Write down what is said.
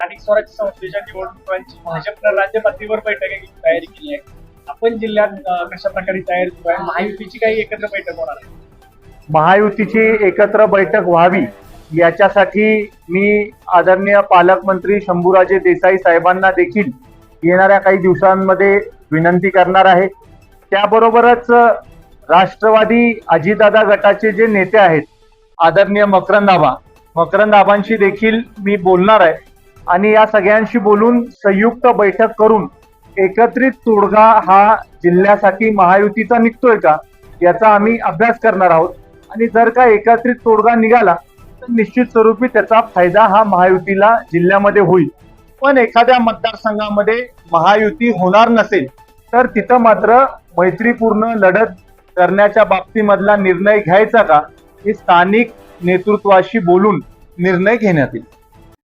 स्थानिक स्वराज्य संस्थेच्या निवडणुकांची भाजपनं राज्य पातळीवर बैठक तयारी केली आहे. आपण जिल्ह्यात कशा प्रकारे तयारी सुरू आहे? महायुतीची काही एकत्र बैठक होणार आहे. महायुतीची एकत्र बैठक व्हावी याच्यासाठी मी आदरणीय पालकमंत्री शंभूराजे देसाई साहेबांना देखील येणाऱ्या काही दिवसांमध्ये विनंती करणार आहे. त्याबरोबरच राष्ट्रवादी अजितदादा गटाचे जे नेते आहेत आदरणीय मकरंदाबा मकरंदाबांशी मकरंद देखील मी बोलणार आहे. आणि या सगळ्यांशी बोलून संयुक्त बैठक करून एकत्रित तोडगा हा जिल्ह्यासाठी महायुतीचा निघतोय का याचा आम्ही अभ्यास करणार आहोत. आणि जर का एकत्रित तोडगा निघाला तर निश्चित स्वरूपी त्याचा फायदा हा महायुतीला जिल्ह्यामध्ये होईल. पण एखाद्या मतदारसंघामध्ये महायुती होणार नसेल तर तिथं मात्र मैत्रीपूर्ण लढत करण्याच्या बाबतीमधला निर्णय घ्यायचा का हे स्थानिक नेतृत्वाशी बोलून निर्णय घेण्यात येईल.